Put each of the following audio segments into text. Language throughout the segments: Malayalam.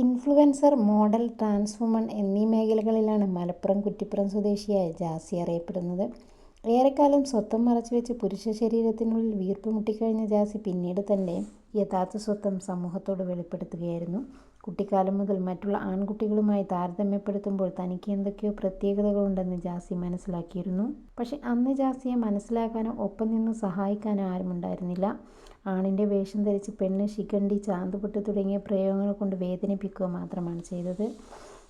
ഇൻഫ്ലുവൻസർ, മോഡൽ, ട്രാൻസ് വുമൺ എന്നീ മേഖലകളിലാണ് മലപ്പുറം കുറ്റിപ്പുറം സ്വദേശിയായ ജാസി അറിയപ്പെടുന്നത്. ഏറെക്കാലം സ്വത്വം മറച്ചുവെച്ച് പുരുഷ ശരീരത്തിനുള്ളിൽ വീർപ്പ് മുട്ടിക്കഴിഞ്ഞ ജാസി പിന്നീട് തന്റെ യഥാർത്ഥ സ്വത്വം സമൂഹത്തോട് വെളിപ്പെടുത്തുകയായിരുന്നു. കുട്ടിക്കാലം മുതൽ മറ്റുള്ള ആൺകുട്ടികളുമായി താരതമ്യപ്പെടുത്തുമ്പോൾ തനിക്ക് എന്തൊക്കെയോ പ്രത്യേകതകളുണ്ടെന്ന് ജാസി മനസ്സിലാക്കിയിരുന്നു. പക്ഷേ അന്ന് ജാസിയെ മനസ്സിലാക്കാനോ ഒപ്പം നിന്ന് സഹായിക്കാനോ ആരുമുണ്ടായിരുന്നില്ല. ആണിന്റെ വേഷം ധരിച്ച് പെണ്ണ്, ശിഖണ്ഡി, ചാന്തുപൊട്ട് തുടങ്ങിയ പ്രയോഗങ്ങൾ കൊണ്ട് വേദനിപ്പിക്കുക മാത്രമാണ് ചെയ്തത്.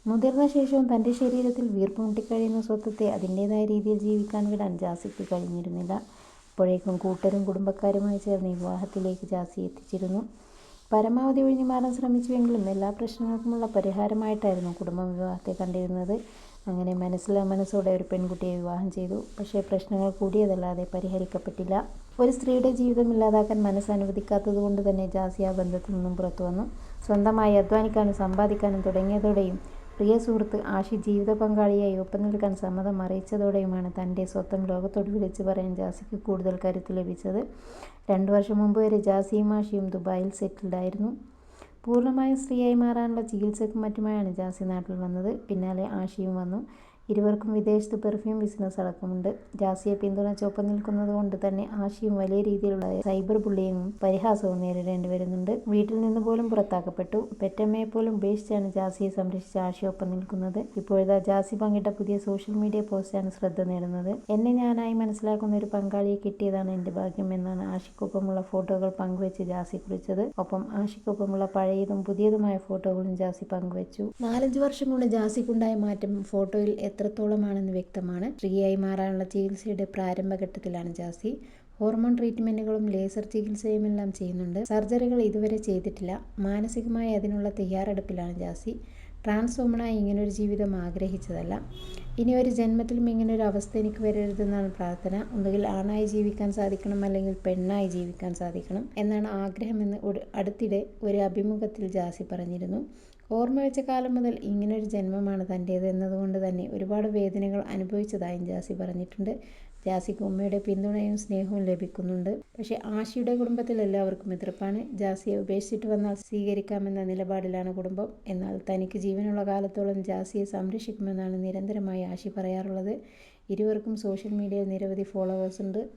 മുതിർന്ന ശേഷവും തന്റെ ശരീരത്തിൽ വീർപ്പ് മുട്ടിക്കഴിയുന്ന സ്വത്വത്തെ അതിന്റേതായ രീതിയിൽ ജീവിക്കാൻ വിടാൻ ജാസിക്ക് കഴിഞ്ഞിരുന്നില്ല. അപ്പോഴേക്കും കൂട്ടരും കുടുംബക്കാരുമായി ചേർന്ന് വിവാഹത്തിലേക്ക് ജാസി എത്തിച്ചിരുന്നു. പരമാവധി ഒഴിഞ്ഞു മാറാൻ ശ്രമിച്ചുവെങ്കിലും എല്ലാ പ്രശ്നങ്ങൾക്കുമുള്ള പരിഹാരമായിട്ടായിരുന്നു കുടുംബ വിവാഹത്തെ കണ്ടിരുന്നത്. അങ്ങനെ മനസ്സിലാ മനസ്സോടെ ഒരു പെൺകുട്ടിയെ വിവാഹം ചെയ്തു. പക്ഷേ പ്രശ്നങ്ങൾ കൂടിയതല്ലാതെ പരിഹരിക്കപ്പെട്ടില്ല. ഒരു സ്ത്രീയുടെ ജീവിതം ഇല്ലാതാക്കാൻ മനസ്സ് അനുവദിക്കാത്തതുകൊണ്ട് തന്നെ ജാസിയ ബന്ധത്തിൽ നിന്നും പുറത്തു വന്നു സ്വന്തമായി അധ്വാനിക്കാനും സമ്പാദിക്കാനും തുടങ്ങിയതോടെയും പ്രിയ സുഹൃത്ത് ആഷി ജീവിത പങ്കാളിയായി ഒപ്പം നിൽക്കാൻ സമ്മതം അറിയിച്ചതോടെയുമാണ് തന്റെ സ്വത്വം ലോകത്തോട് വിളിച്ചു പറയാൻ ജാസിക്ക് കൂടുതൽ കരുത്ത് ലഭിച്ചത്. രണ്ടു വർഷം മുമ്പ് വരെ ജാസിയും ആഷിയും ദുബായിൽ സെറ്റിൽഡ് ആയിരുന്നു. പൂർണമായും സ്ത്രീയായി മാറാനുള്ള ചികിത്സയ്ക്കും മറ്റുമായാണ് ജാസി നാട്ടിൽ വന്നത്. പിന്നാലെ ആഷിയും വന്നു. ഇരുവർക്കും വിദേശത്ത് പെർഫ്യൂം ബിസിനസ് അടക്കമുണ്ട്. ജാസിയെ പിന്തുണച്ച് ഒപ്പം നിൽക്കുന്നതുകൊണ്ട് തന്നെ ആശയും വലിയ രീതിയിലുള്ള സൈബർ ബുള്ളിയും പരിഹാസവും നേരിടേണ്ടി വരുന്നുണ്ട്. വീട്ടിൽ നിന്ന് പോലും പുറത്താക്കപ്പെട്ടു. പെറ്റമ്മയെപ്പോലും ഉപേക്ഷിച്ചാണ് ജാസിയെ സംരക്ഷിച്ച ആശയൊപ്പം നിൽക്കുന്നത്. ഇപ്പോഴത്തെ ജാസി പങ്കിട്ട പുതിയ സോഷ്യൽ മീഡിയ പോസ്റ്റാണ് ശ്രദ്ധ നേടുന്നത്. എന്നെ ഞാനായി മനസ്സിലാക്കുന്ന ഒരു പങ്കാളിയെ കിട്ടിയതാണ് എന്റെ ഭാഗ്യം എന്നാണ് ആഷിക്കൊപ്പമുള്ള ഫോട്ടോകൾ പങ്കുവെച്ച് ജാസി കുറിച്ചത്. ഒപ്പം ആഷിക്കൊപ്പമുള്ള പഴയതും പുതിയതുമായ ഫോട്ടോകളും ജാസി പങ്കുവെച്ചു. നാലഞ്ച് വർഷം കൊണ്ട് ജാസിക്കുണ്ടായ മാറ്റം ഫോട്ടോയിൽ എത്രത്തോളമാണെന്ന് വ്യക്തമാണ്. സ്ത്രീയായി മാറാനുള്ള ചികിത്സയുടെ പ്രാരംഭഘട്ടത്തിലാണ് ജാസി. ഹോർമോൺ ട്രീറ്റ്മെന്റുകളും ലേസർ ചികിത്സയും എല്ലാം ചെയ്യുന്നുണ്ട്. സർജറികൾ ഇതുവരെ ചെയ്തിട്ടില്ല. മാനസികമായി അതിനുള്ള തയ്യാറെടുപ്പിലാണ് ജാസി. ട്രാൻസ് വുമണായി ഇങ്ങനൊരു ജീവിതം ആഗ്രഹിച്ചതല്ല. ഇനി ഒരു ജന്മത്തിലും ഇങ്ങനെ ഒരു അവസ്ഥ എനിക്ക് വരരുതെന്നാണ് പ്രാർത്ഥന. ഒന്നുകിൽ ആണായി ജീവിക്കാൻ സാധിക്കണം അല്ലെങ്കിൽ പെണ്ണായി ജീവിക്കാൻ സാധിക്കണം എന്നാണ് ആഗ്രഹമെന്ന് ഒരു അടുത്തിടെ ഒരു അഭിമുഖത്തിൽ ജാസി പറഞ്ഞിരുന്നു. ഓർമ്മ വെച്ച കാലം മുതൽ ഇങ്ങനൊരു ജന്മമാണ് തന്റേത് എന്നതുകൊണ്ട് തന്നെ ഒരുപാട് വേദനകൾ അനുഭവിച്ചതായും ജാസി പറഞ്ഞിട്ടുണ്ട്. ജാസിക്ക് ഉമ്മയുടെ പിന്തുണയും സ്നേഹവും ലഭിക്കുന്നുണ്ട്. പക്ഷേ ആഷിയുടെ കുടുംബത്തിൽ എല്ലാവർക്കും എതിർപ്പാണ്. ജാസിയെ ഉപേക്ഷിച്ചിട്ട് വന്നാൽ സ്വീകരിക്കാമെന്ന നിലപാടിലാണ് കുടുംബം. എന്നാൽ തനിക്ക് ജീവനുള്ള കാലത്തോളം ജാസിയെ സംരക്ഷിക്കുമെന്നാണ് നിരന്തരമായി ആഷി പറയാറുള്ളത്. ഇരുവർക്കും സോഷ്യൽ മീഡിയയിൽ നിരവധി ഫോളോവേഴ്സുണ്ട്.